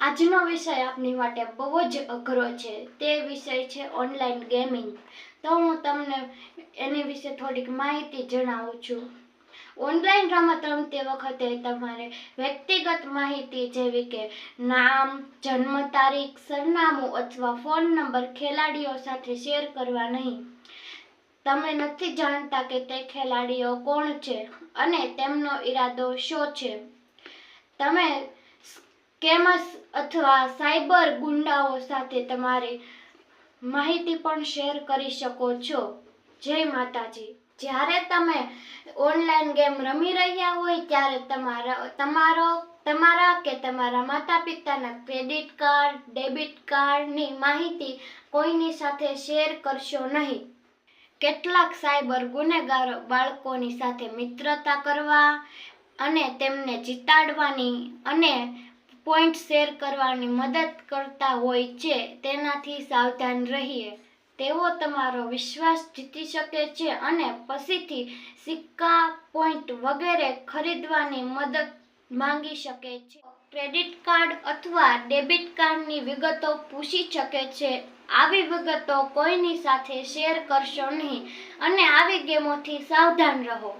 આજનો વિષય આપની માટે બહુ જ અઘરો છે. તે વિષય છે ઓનલાઈન ગેમિંગ તો હું તમને એની વિશે થોડીક માહિતી જણાવું છું. ઓનલાઈન રમત રમતી વખતે તમારે વ્યક્તિગત માહિતી જેવી કે નામ, જન્મ તારીખ, સરનામું અથવા ફોન નંબર ખેલાડીઓ સાથે શેર કરવા નહીં. તમે નથી જાણતા કે તે ખેલાડીઓ કોણ છે અને તેમનો ઈરાદો શું છે. તમે સ્કેમર્સ અથવા સાયબર ગુંડાઓ સાથે તમારે માહિતી પણ શેર કરી શકો છો? જય માતાજી. જ્યારે તમે ઓનલાઈન ગેમ રમી રહ્યા હોય, ત્યારે તમારા, તમારો, તમારા કે તમારા માતા પિતાના ક્રેડિટ કાર્ડ, ડેબિટ કાર્ડની માહિતી કોઈની સાથે શેર કરશો નહીં. કેટલાક સાયબર ગુનેગારો બાળકોની સાથે મિત્રતા કરવા અને તેમને જીતાડવાની અને પોઈન્ટ શેર કરવાની મદદ કરતા હોય છે, તેનાથી સાવધાન રહીએ. તેઓ તમારો વિશ્વાસ જીતી શકે છે અને પછીથી સિક્કા પોઈન્ટ વગેરે ખરીદવાની મદદ માંગી શકે છે. ક્રેડિટ કાર્ડ અથવા ડેબિટ કાર્ડની વિગતો પૂછી શકે છે. આવી વિગતો કોઈની સાથે શેર કરશો નહીં અને આવી ગેમોથી સાવધાન રહો.